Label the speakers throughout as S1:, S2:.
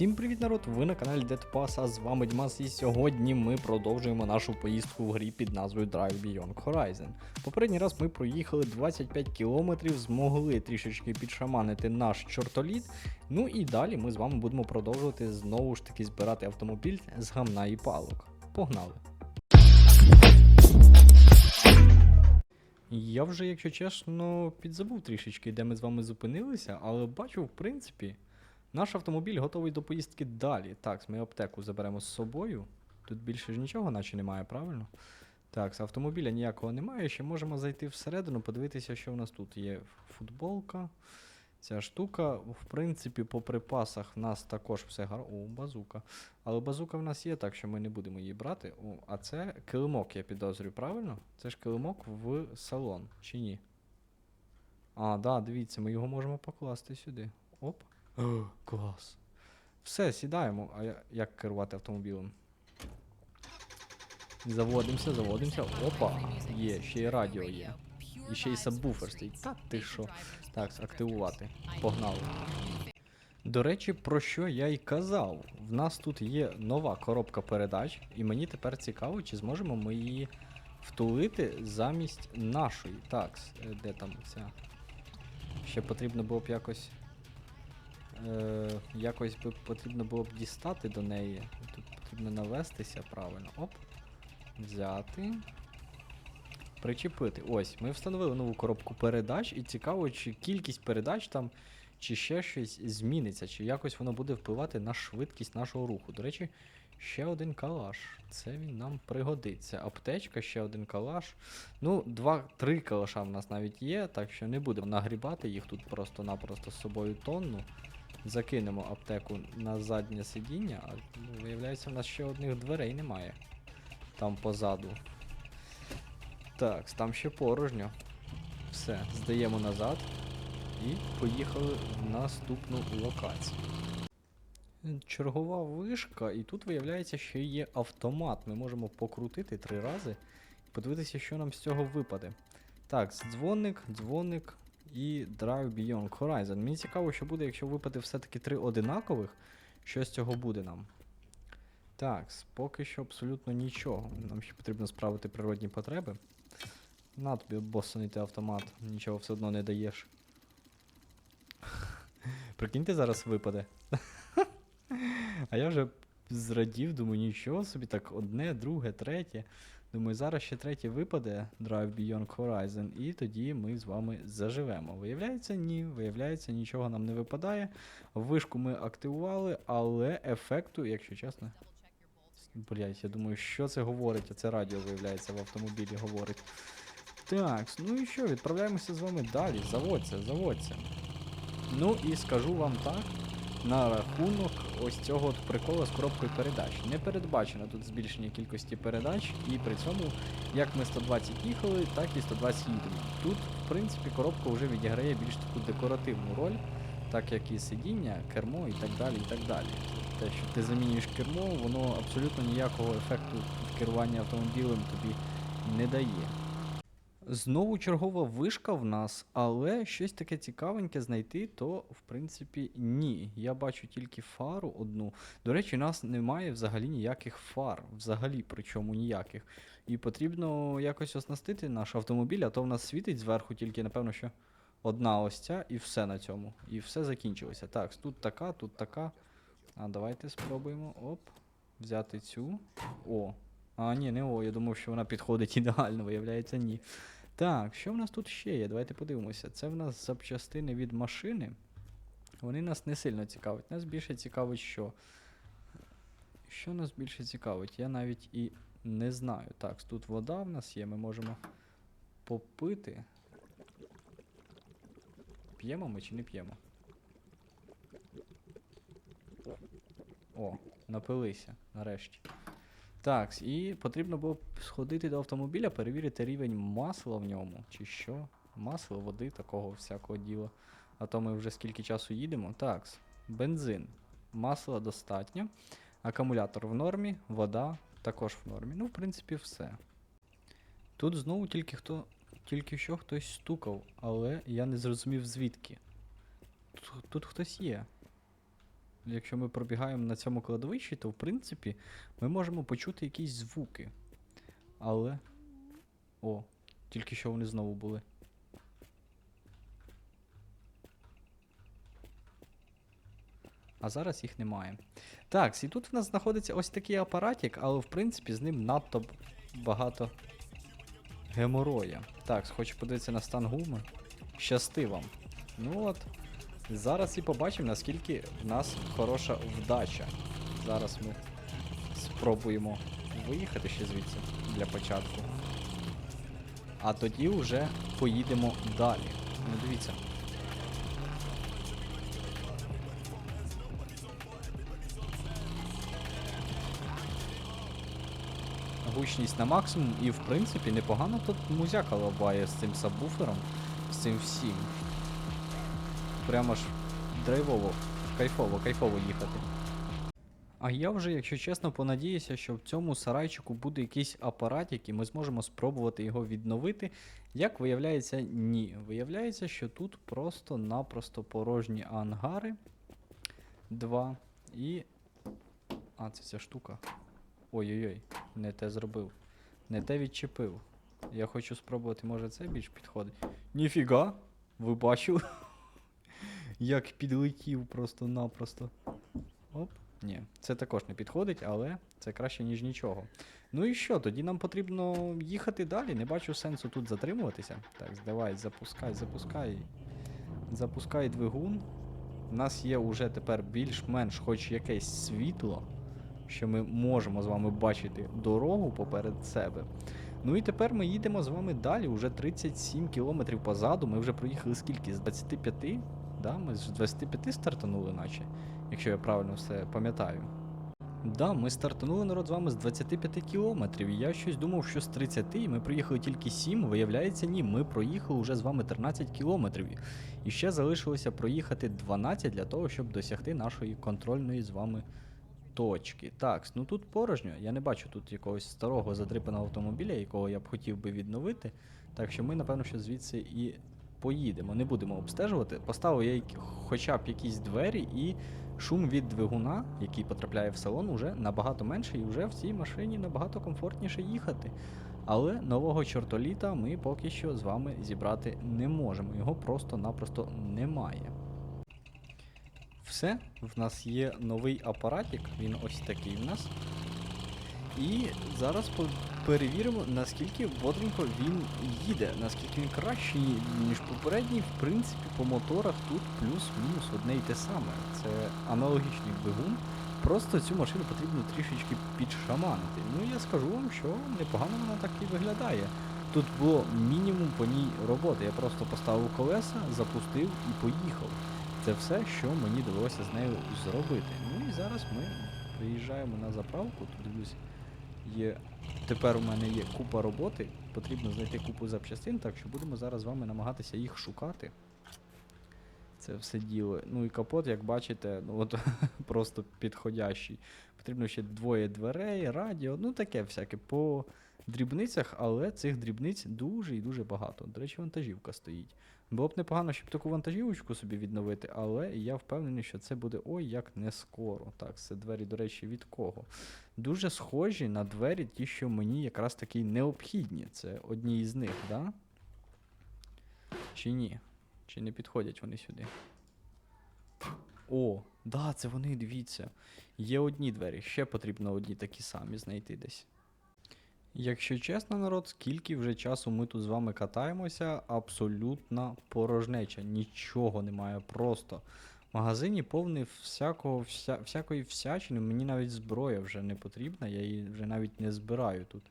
S1: Всім привіт, народ! Ви на каналі Dead Pass, а з вами Дімас, і сьогодні ми продовжуємо нашу поїздку в грі під назвою Drive Beyond Horizon. Попередній раз ми проїхали 25 кілометрів, змогли трішечки підшаманити наш чортоліт. Ну і далі ми з вами будемо продовжувати знову ж таки збирати автомобіль з гамна і палок. Погнали! Я вже, якщо чесно, підзабув трішечки, де ми з вами зупинилися, але бачу, в принципі, наш автомобіль готовий до поїздки далі. Так, ми аптеку заберемо з собою. Тут більше ж нічого, наче немає, правильно? Так, автомобіля ніякого немає. Ще можемо зайти всередину, подивитися, що в нас тут є. Футболка. Ця штука, в принципі, по припасах в нас також все гарно. О, базука. Але базука в нас є, так що ми не будемо її брати. О, а це килимок, я підозрюю, правильно? Це ж килимок в салон, чи ні? А, да, дивіться, ми його можемо покласти сюди. Оп. О, клас. Все, сідаємо. А як керувати автомобілем? Заводимося, заводимося. Опа, є, ще й радіо є. І ще й сабвуфер стоїть. Та ти що? Так, активувати. Погнали. До речі, про що я й казав. В нас тут є нова коробка передач, і мені тепер цікаво, чи зможемо ми її втулити замість нашої. Так, е, де там ця? Ще потрібно було б якось. Е, якось би потрібно було б дістати до неї. Тут потрібно навестися правильно. Оп. Взяти. Причепити. Ось, ми встановили нову коробку передач, і цікаво, чи кількість передач там, чи ще щось зміниться, чи якось воно буде впливати на швидкість нашого руху. До речі, ще один калаш. Це він нам пригодиться. Аптечка, ще один калаш. Ну, два-три калаша в нас навіть є, так що не будемо нагрібати їх тут просто-напросто з собою тонну. Закинемо аптеку на заднє сидіння, а ну, виявляється, в нас ще одних дверей немає. Там позаду. Так, там ще порожньо. Все, здаємо назад і поїхали в наступну локацію. Чергова вишка, і тут виявляється, що є автомат. Ми можемо покрутити три рази і подивитися, що нам з цього випаде. Так, дзвоник, дзвоник і Drive Beyond Horizon. Мені цікаво, що буде, якщо випаде все-таки три одинакових, що з цього буде нам. Так, поки що абсолютно нічого. Нам ще потрібно справити природні потреби. На тобі босонити автомат, нічого все одно не даєш. Прикиньте, зараз випаде. А я вже зрадів, думаю, нічого собі, так одне, друге, третє. Думаю, зараз ще третє випаде Drive Beyond Horizon, і тоді ми з вами заживемо. Виявляється, ні, виявляється, нічого нам не випадає. Вишку ми активували, але ефекту, якщо чесно. Блять, я думаю, що це говорить, а це радіо, виявляється, в автомобілі говорить. Так, ну і що, відправляємося з вами далі. Заводься, заводься. Ну і скажу вам так, на рахунок ось цього от прикола з коробкою передач. Не передбачено тут збільшення кількості передач, і при цьому, як ми 120 їхали, так і 120 їдемо. Тут, в принципі, коробка вже відіграє більш таку декоративну роль, так як і сидіння, кермо і так далі. і так далі. Те, що ти замінюєш кермо, воно абсолютно ніякого ефекту в керуванні автомобілем тобі не дає. Знову чергова вишка в нас, але щось таке цікавеньке знайти, то в принципі ні. Я бачу тільки фару одну. До речі, у нас немає взагалі ніяких фар, взагалі, причому ніяких. І потрібно якось оснастити наш автомобіль, а то в нас світить зверху тільки, напевно, що одна ось ця, і все на цьому. І все закінчилося. Так, тут така, тут така. А давайте спробуємо. Оп. Взяти цю. О. А, ні, не о, я думав, що вона підходить ідеально, виявляється, ні. Так, що в нас тут ще є? Давайте подивимося. Це в нас запчастини від машини. Вони нас не сильно цікавить. Нас більше цікавить що? Що нас більше цікавить? Я навіть і не знаю. Так, тут вода в нас є, ми можемо попити. П'ємо ми чи не п'ємо? О, напилися, нарешті. Так, і потрібно було сходити до автомобіля, перевірити рівень масла в ньому, чи що. Масло, води, такого всякого діла. А то ми вже скільки часу їдемо. Так, бензин. Масла достатньо. Акумулятор в нормі, вода також в нормі. Ну, в принципі, все. Тут знову тільки хто. Тільки що хтось стукав, але я не зрозумів звідки. Тут, тут хтось є. Якщо ми пробігаємо на цьому кладовищі, то в принципі ми можемо почути якісь звуки. Але. О, тільки що вони знову були. А зараз їх немає. Так, і тут в нас знаходиться ось такий апаратик, але в принципі з ним надто багато гемороя. Так, хочу подивитися на стан гуми. Щасти вам. Ну от. Зараз і побачимо, наскільки в нас хороша вдача. Зараз ми спробуємо виїхати ще звідси для початку. А тоді вже поїдемо далі. Ну дивіться. Гучність на максимум і в принципі непогано тут музяка лабає з цим сабвуфером, з цим всім. Прямо ж драйвово, кайфово, кайфово їхати. А я вже, якщо чесно, понадіюся, що в цьому сарайчику буде якийсь апаратик, і ми зможемо спробувати його відновити. Як виявляється, ні. Виявляється, що тут просто-напросто порожні ангари. Два. І. А, це ця штука. Ой-ой-ой, не те зробив. Не те відчепив. Я хочу спробувати, може це більш підходить. Ніфіга! Ви бачили? Як підлетів просто-напросто. Оп. Ні, це також не підходить, але це краще, ніж нічого. Ну і що, тоді нам потрібно їхати далі. Не бачу сенсу тут затримуватися. Так, давай, запускай, запускай. Запускай двигун. У нас є уже тепер більш-менш хоч якесь світло, що ми можемо з вами бачити дорогу поперед себе. Ну і тепер ми їдемо з вами далі. Уже 37 кілометрів позаду. Ми вже проїхали скільки? З 25? Да, ми з 25 стартанули, наче, якщо я правильно все пам'ятаю. Да, ми стартанули народ з вами з 25 кілометрів. Я щось думав, що з 30, і ми проїхали тільки 7. Виявляється, ні, ми проїхали вже з вами 13 кілометрів. І ще залишилося проїхати 12 для того, щоб досягти нашої контрольної з вами точки. Так, ну тут порожньо. Я не бачу тут якогось старого задрипаного автомобіля, якого я б хотів би відновити. Так що ми, напевно, що звідси і поїдемо. Не будемо обстежувати. Поставив я хоча б якісь двері, і шум від двигуна, який потрапляє в салон, уже набагато менше, і вже в цій машині набагато комфортніше їхати. Але нового чортоліта ми поки що з вами зібрати не можемо. Його просто-напросто немає. Все, в нас є новий апаратик, він ось такий в нас. І зараз перевіримо, наскільки бодренько він їде, наскільки він кращий, ніж попередній. В принципі, по моторах тут плюс-мінус одне й те саме. Це аналогічний двигун. Просто цю машину потрібно трішечки підшаманити. Ну я скажу вам, що непогано вона так і виглядає. Тут було мінімум по ній роботи. Я просто поставив колеса, запустив і поїхав. Це все, що мені довелося з нею зробити. Ну і зараз ми приїжджаємо на заправку. Тут дивлюсь, є. Тепер у мене є купа роботи. Потрібно знайти купу запчастин, так що будемо зараз з вами намагатися їх шукати. Це все діло. Ну і капот, як бачите, ну от просто підходящий. Потрібно ще двоє дверей, радіо, ну таке всяке по дрібницях, але цих дрібниць дуже і дуже багато. До речі, вантажівка стоїть. Було б непогано, щоб таку вантажівочку собі відновити, але я впевнений, що це буде ой як не скоро. Так, це двері, до речі, від кого? Дуже схожі на двері, ті, що мені якраз таки необхідні. Це одні із них, да? Чи ні? Чи не підходять вони сюди? О, да, це вони, дивіться. Є одні двері, ще потрібно одні такі самі знайти десь. Якщо чесно, народ, скільки вже часу ми тут з вами катаємося, абсолютна порожнеча. Нічого немає просто. В магазині повний всякого, вся, всякої всячини. Мені навіть зброя вже не потрібна, я її вже навіть не збираю тут.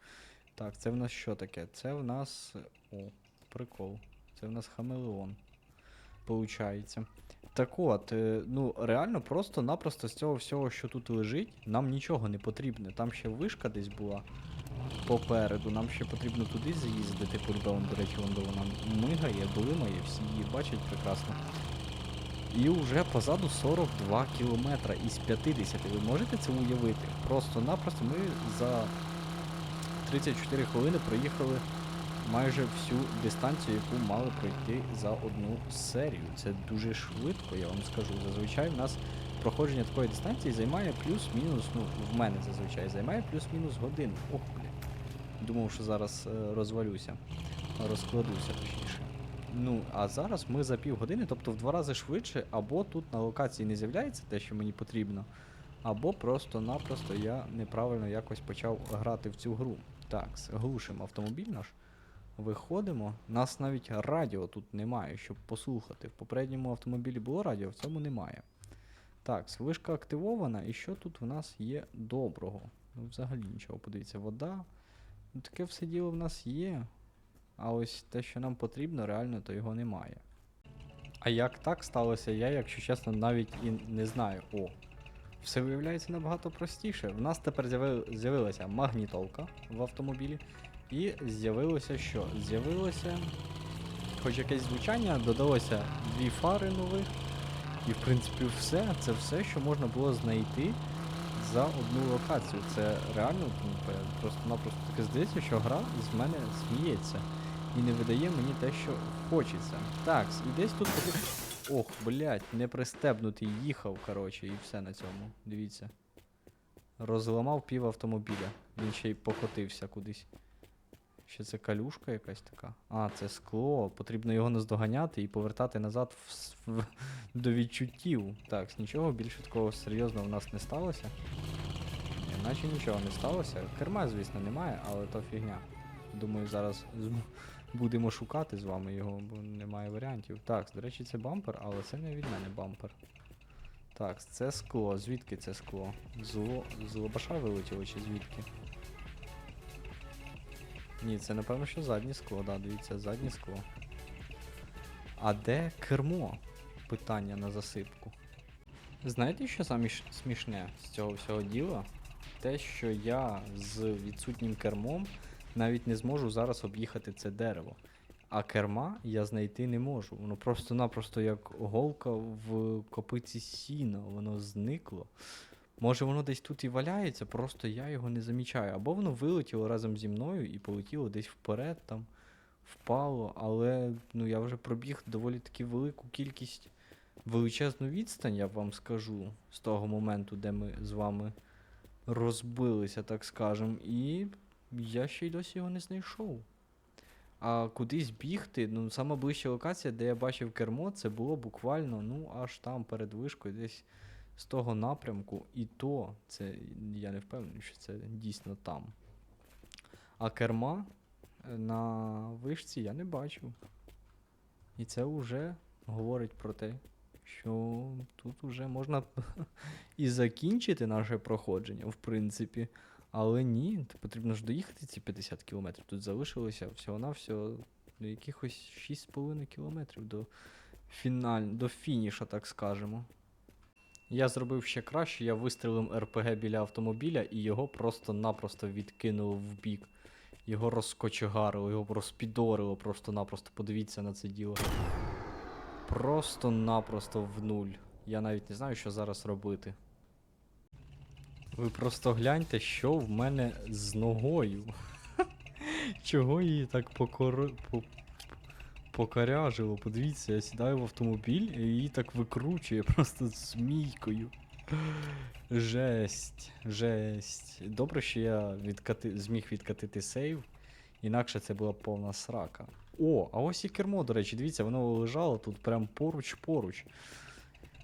S1: Так, це в нас що таке? Це в нас. О, прикол. Це в нас хамелеон. Получається. Так от, е, ну реально просто-напросто з цього всього, що тут лежить, нам нічого не потрібно. Там ще вишка десь була попереду. Нам ще потрібно туди заїздити, по-любому, до речі, вон де вона мигає, блимає, всі її бачать прекрасно. І вже позаду 42 кілометра із 50. Ви можете це уявити? Просто-напросто ми за 34 хвилини проїхали майже всю дистанцію, яку мали пройти за одну серію. Це дуже швидко, я вам скажу. Зазвичай в нас проходження такої дистанції займає плюс-мінус, ну, в мене зазвичай займає плюс-мінус годину. Ох, блін. Думав, що зараз е, розвалюся. Розкладуся точніше. Ну, а зараз ми за півгодини, тобто в два рази швидше, або тут на локації не з'являється те, що мені потрібно, або просто-напросто я неправильно якось почав грати в цю гру. Так, глушимо автомобіль наш. Виходимо. Нас навіть радіо тут немає, щоб послухати. В попередньому автомобілі було радіо, в цьому немає. Так, вишка активована, і що тут в нас є доброго? Ну, взагалі нічого, подивіться, вода. Ну, таке все діло в нас є. А ось те, що нам потрібно, реально, то його немає. А як так сталося, я, якщо чесно, навіть і не знаю. О, все виявляється набагато простіше. В нас тепер з'явилася магнітолка в автомобілі. І з'явилося що? З'явилося хоч якесь звучання, додалося дві фари нових. І в принципі все. Це все, що можна було знайти за одну локацію. Це реально ну, просто-напросто таке здається, що гра з мене сміється і не видає мені те, що хочеться. Так, і десь тут Ох, блядь, не пристебнутий, їхав, коротше, і все на цьому. Дивіться. Розламав пів автомобіля. Він ще й покотився кудись. Ще це калюшка якась така. А, це скло. Потрібно його наздоганяти і повертати назад в, в, до відчуттів. Так, нічого більше такого серйозного в нас не сталося. Наче нічого не сталося. Керма, звісно, немає, але то фігня. Думаю, зараз будемо шукати з вами його, бо немає варіантів. Так, до речі, це бампер, але це не від мене бампер. Так, це скло. Звідки це скло? З, ло... з лобаша вилетіло чи звідки? Ні, це напевно, що заднє скло, да, дивіться, заднє скло. А де кермо? Питання на засипку. Знаєте, що саме смішне з цього всього діла? Те, що я з відсутнім кермом навіть не зможу зараз об'їхати це дерево. А керма я знайти не можу. Воно просто-напросто як голка в копиці сіна, воно зникло. Може воно десь тут і валяється, просто я його не замічаю. Або воно вилетіло разом зі мною і полетіло десь вперед, там, впало, але ну, я вже пробіг доволі таки велику кількість, величезну відстань, я вам скажу, з того моменту, де ми з вами розбилися, так скажем, і я ще й досі його не знайшов. А кудись бігти, ну, сама локація, де я бачив кермо, це було буквально, ну, аж там перед вишкою, десь з того напрямку, і то це я не впевнений, що це дійсно там. А керма е, на вишці я не бачив. І це вже говорить про те, що тут вже можна і закінчити наше проходження, в принципі. Але ні, потрібно ж доїхати ці 50 кілометрів. Тут залишилося всього-навсього ну, якихось 6,5 кілометрів до, фіналь... до фініша, так скажемо. Я зробив ще краще, я вистрілив РПГ біля автомобіля і його просто-напросто відкинуло в бік. Його розкочегарило, його розпідорило просто-напросто. Подивіться на це діло. Просто-напросто в нуль. Я навіть не знаю, що зараз робити. Ви просто гляньте, що в мене з ногою. Чого її так покор... по... покоряжило? Подивіться, я сідаю в автомобіль і її так викручує просто змійкою. Жесть, жесть. Добре, що я відкати... зміг відкатити сейв, інакше це була повна срака. О, а ось і кермо, до речі, дивіться, воно лежало тут прям поруч-поруч.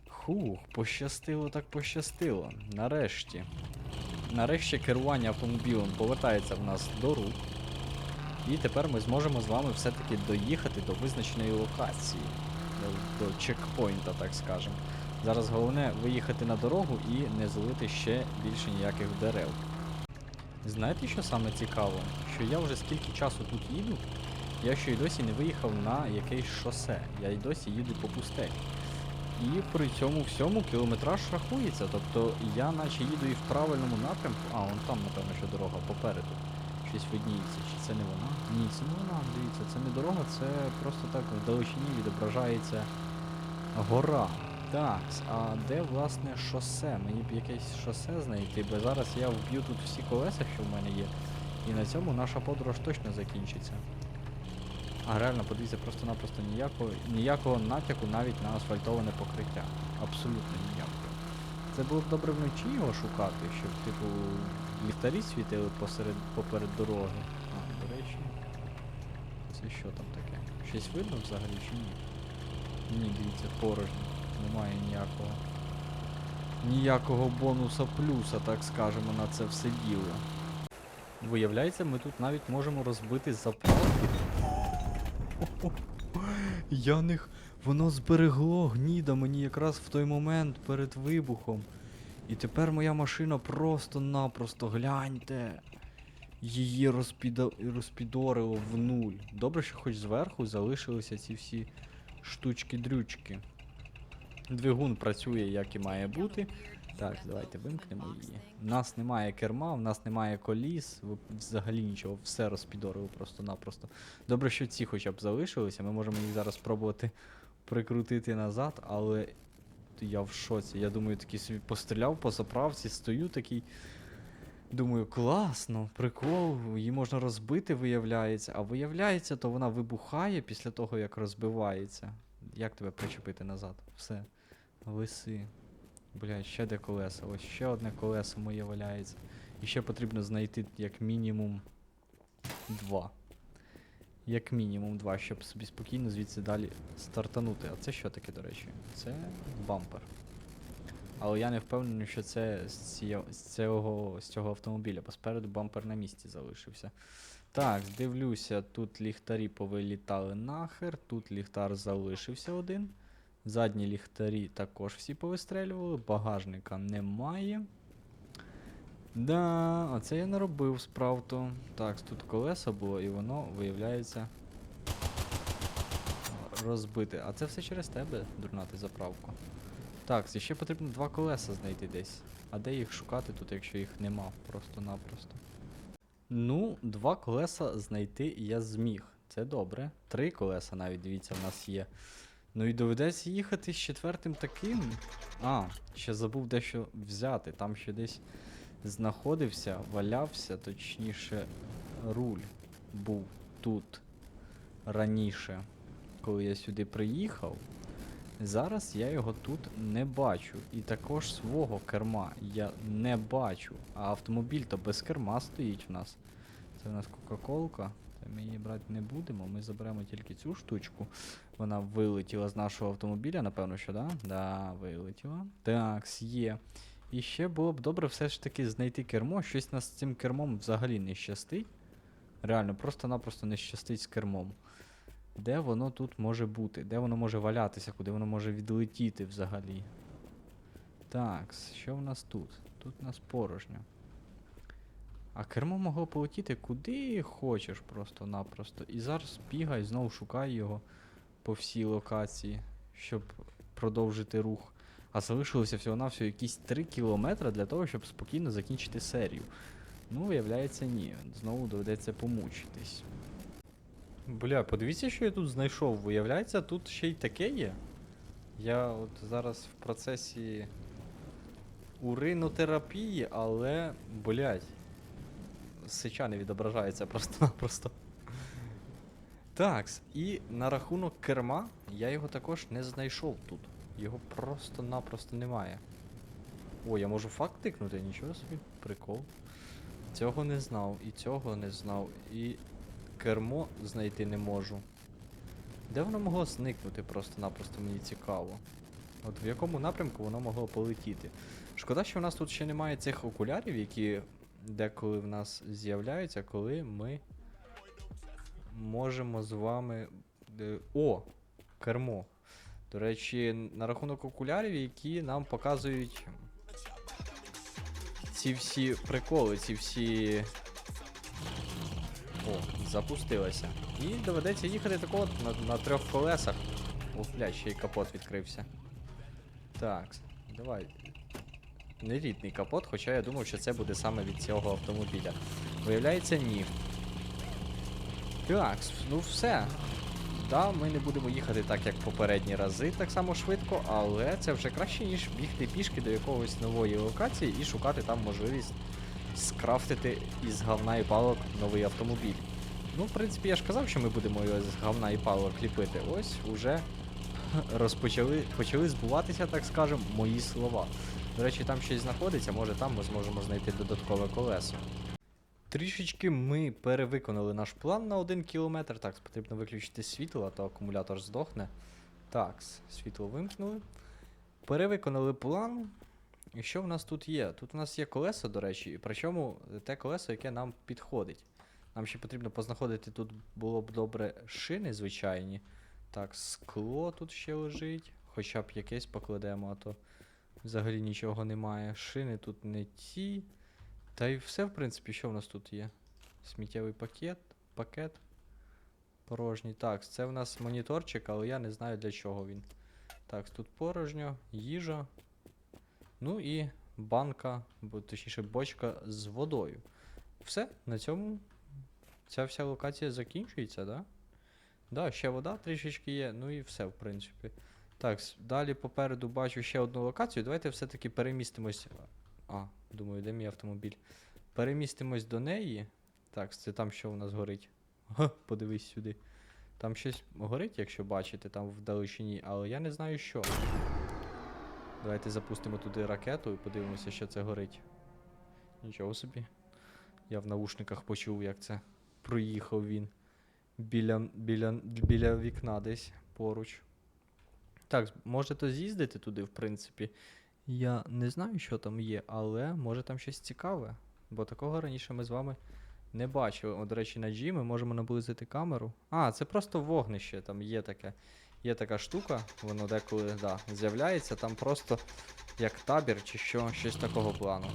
S1: Хух, пощастило так пощастило. Нарешті. Нарешті керування автомобілем повертається в нас до рук. І тепер ми зможемо з вами все-таки доїхати до визначеної локації. До, до чекпоінта, так скажемо. Зараз головне виїхати на дорогу і не злити ще більше ніяких дерев. Знаєте, що саме цікаво? Що я вже скільки часу тут їду, я ще й досі не виїхав на якесь шосе. Я й досі їду по пустелі. І при цьому всьому кілометраж рахується. Тобто я наче їду і в правильному напрямку. А, вон там, напевно, що дорога попереду. Щось видніється. Чи це не вона? Ні, це не вона, дивіться, це не дорога, це просто так в далечині відображається гора. Так, а де власне шосе? Мені б якесь шосе знайти, бо зараз я вб'ю тут всі колеса, що в мене є. І на цьому наша подорож точно закінчиться. А реально, подивіться, просто-напросто ніякого, ніякого натяку навіть на асфальтоване покриття. Абсолютно ніякого. Це було б добре вночі його шукати, щоб, типу, ліхтарі світили посеред, поперед дороги. А, до речі. Це що там таке? Щось видно взагалі чи ні? Ні, дивіться, порожньо. Немає ніякого. Ніякого бонуса плюса, так скажемо, на це все діло. Виявляється, ми тут навіть можемо розбити заправки. Я не... х- Воно зберегло гніда мені якраз в той момент перед вибухом. І тепер моя машина просто-напросто, гляньте. Її розпіда... розпідорило в нуль. Добре, що хоч зверху залишилися ці всі штучки-дрючки. Двигун працює як і має бути. Так, давайте вимкнемо її. У нас немає керма, в нас немає коліс, взагалі нічого, все розпідорило просто-напросто. Добре, що ці хоча б залишилися, ми можемо їх зараз спробувати прикрутити назад, але я в шоці. Я думаю, такий собі постріляв по заправці, стою такий. Думаю, класно, прикол, її можна розбити, виявляється. А виявляється, то вона вибухає після того, як розбивається. Як тебе причепити назад? Все. Виси. Блядь, ще де колеса. Ось ще одне колесо моє валяється. І ще потрібно знайти як мінімум два. Як мінімум два, щоб собі спокійно звідси далі стартанути. А це що таке, до речі? Це бампер. Але я не впевнений, що це з, ціє- з, цього, з цього автомобіля, бо спереду бампер на місці залишився. Так, дивлюся, тут ліхтарі повилітали нахер, тут ліхтар залишився один. Задні ліхтарі також всі повистрелювали, багажника немає. Да, оце я не робив справду. Так, тут колесо було і воно виявляється розбите. А це все через тебе, дурна ти заправку. Так, ще потрібно два колеса знайти десь. А де їх шукати тут, якщо їх нема, просто-напросто. Ну, два колеса знайти я зміг. Це добре. Три колеса навіть, дивіться, в нас є. Ну і доведеться їхати з четвертим таким. А, ще забув дещо взяти. Там ще десь знаходився, валявся, точніше, руль був тут раніше, коли я сюди приїхав. Зараз я його тут не бачу. І також свого керма я не бачу. А автомобіль то без керма стоїть в нас. Це в нас Кока-Колка. Це ми її брати не будемо. Ми заберемо тільки цю штучку. Вона вилетіла з нашого автомобіля, напевно, що, да? Да, вилетіла. Так, є. І ще було б добре все ж таки знайти кермо. Щось нас з цим кермом взагалі не щастить. Реально, просто-напросто не щастить з кермом. Де воно тут може бути? Де воно може валятися? Куди воно може відлетіти взагалі? Так, що в нас тут? Тут у нас порожньо. А кермо могло полетіти куди хочеш просто-напросто. І зараз бігай, знову шукай його по всій локації, щоб продовжити рух. А залишилося всього-навсього якісь 3 кілометри для того, щоб спокійно закінчити серію. Ну, виявляється, ні. Знову доведеться помучитись. Бля, подивіться, що я тут знайшов. Виявляється, тут ще й таке є. Я от зараз в процесі уринотерапії, але, блядь, сеча не відображається просто-напросто. Такс, і на рахунок керма я його також не знайшов тут. Його просто-напросто немає. О, я можу факт тикнути, нічого собі, прикол. Цього не знав, і цього не знав, і кермо знайти не можу. Де воно могло зникнути просто-напросто мені цікаво. От в якому напрямку воно могло полетіти. Шкода, що в нас тут ще немає цих окулярів, які деколи в нас з'являються, коли ми можемо з вами. е, О! Кермо. До речі, на рахунок окулярів, які нам показують ці всі приколи, ці всі. О, запустилася. І доведеться їхати тако от на, на трьох колесах. О, блядь, ще й капот відкрився. Так, давай. Нерідний капот, хоча я думав, що це буде саме від цього автомобіля. Виявляється, ні. Так, ну все. Да, ми не будемо їхати так, як попередні рази, так само швидко, але це вже краще, ніж бігти пішки до якогось нової локації і шукати там можливість скрафтити із говна і палок новий автомобіль. Ну, в принципі, я ж казав, що ми будемо його з говна і палок ліпити. Ось уже розпочали почали збуватися, так скажем, мої слова. До речі, там щось знаходиться, може там ми зможемо знайти додаткове колесо. Трішечки ми перевиконали наш план на 1 кілометр. Так, потрібно виключити світло, а то акумулятор здохне. Так, світло вимкнули. Перевиконали план. І що в нас тут є? Тут у нас є колесо, до речі, і причому те колесо, яке нам підходить. Нам ще потрібно познаходити тут було б добре шини звичайні. Так, скло тут ще лежить. Хоча б якесь покладемо, а то взагалі нічого немає. Шини тут не ті. Та й все, в принципі, що в нас тут є? Сміттєвий пакет, пакет порожній. Так, це в нас моніторчик, але я не знаю для чого він. Так, тут порожньо, їжа. Ну і банка, бо точніше бочка з водою. Все, на цьому ця вся локація закінчується, да? Да, ще вода трішечки є, ну і все, в принципі. Так, далі попереду бачу ще одну локацію. Давайте все-таки перемістимось. А, думаю, де мій автомобіль? Перемістимось до неї. Так, це там що у нас горить. Га, подивись сюди. Там щось горить, якщо бачите, там вдалечині, але я не знаю що. Давайте запустимо туди ракету і подивимося, що це горить. Нічого собі. Я в наушниках почув, як це проїхав він біля, біля, біля вікна десь поруч. Так, можете з'їздити туди, в принципі. Я не знаю, що там є, але може там щось цікаве. Бо такого раніше ми з вами не бачили. О, до речі, на G ми можемо наблизити камеру. А, це просто вогнище, там є таке. Є така штука, воно деколи да, з'являється, там просто як табір чи що, щось такого плану.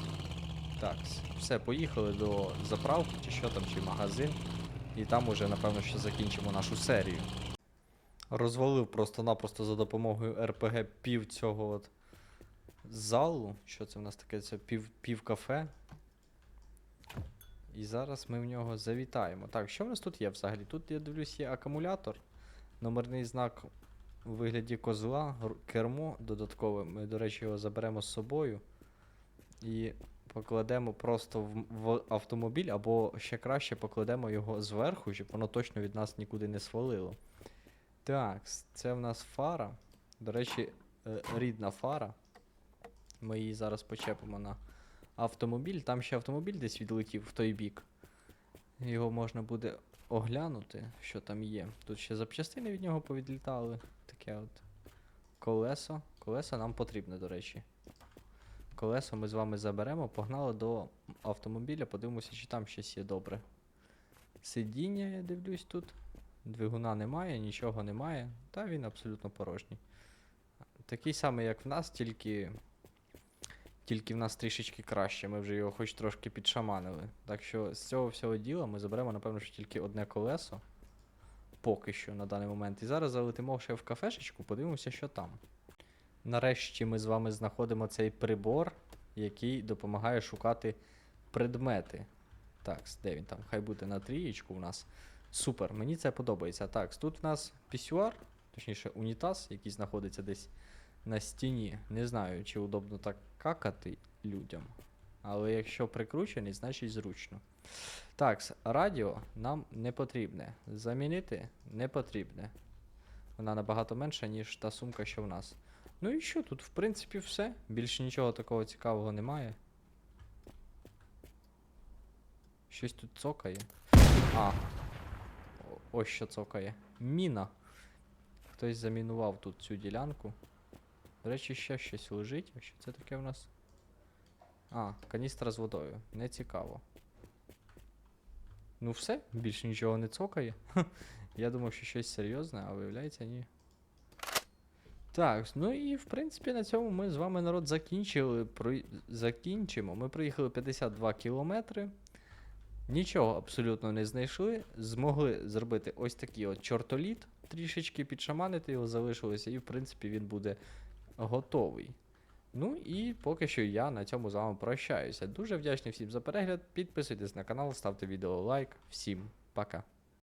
S1: Так, все, поїхали до заправки, чи що там, чи магазин. І там уже, напевно, що закінчимо нашу серію. Розвалив просто-напросто за допомогою РПГ пів цього от залу. Що це в нас таке? Це пів, пів. І зараз ми в нього завітаємо. Так, що в нас тут є взагалі? Тут, я дивлюсь, є акумулятор, номерний знак у вигляді козла, кермо додаткове. Ми, до речі, його заберемо з собою. І покладемо просто в, в автомобіль, або ще краще покладемо його зверху, щоб воно точно від нас нікуди не свалило. Так, це в нас фара. До речі, е, рідна фара. Ми її зараз почепимо на автомобіль. Там ще автомобіль десь відлетів в той бік. Його можна буде оглянути, що там є. Тут ще запчастини від нього повідлітали. Таке от колесо. Колесо нам потрібне, до речі. Колесо ми з вами заберемо, погнали до автомобіля, подивимося, чи там щось є добре. Сидіння, я дивлюсь тут. Двигуна немає, нічого немає. Та він абсолютно порожній. Такий самий, як в нас, тільки. Тільки в нас трішечки краще. Ми вже його хоч трошки підшаманили. Так що з цього всього діла ми заберемо, напевно, що тільки одне колесо. Поки що на даний момент. І зараз залетимо ще в кафешечку, подивимося, що там. Нарешті ми з вами знаходимо цей прибор, який допомагає шукати предмети. Так, де він там? Хай буде на трієчку у нас. Супер, мені це подобається. Так, тут в нас пісюар, точніше, унітаз, який знаходиться десь на стіні. Не знаю, чи удобно так какати людям. Але якщо прикручений, значить зручно. Так, радіо нам не потрібне. Замінити не потрібне. Вона набагато менша, ніж та сумка, що в нас. Ну і що, тут, в принципі, все. Більше нічого такого цікавого немає. Щось тут цокає. А. Ось що цокає. Міна. Хтось замінував тут цю ділянку. До речі, ще щось лежить. Що це таке в нас? А, каністра з водою. Не цікаво. Ну все, більше нічого не цокає. Я думав, що щось серйозне, а виявляється, ні. Так, ну і в принципі на цьому ми з вами народ закінчили. Про... Закінчимо. Ми проїхали 52 кілометри. Нічого абсолютно не знайшли. Змогли зробити ось такий от чортоліт, трішечки підшаманити його залишилося, і в принципі він буде готовий. Ну і поки що я на цьому з вами прощаюся. Дуже вдячний всім за перегляд. Підписуйтесь на канал, ставте відео лайк. Всім пока.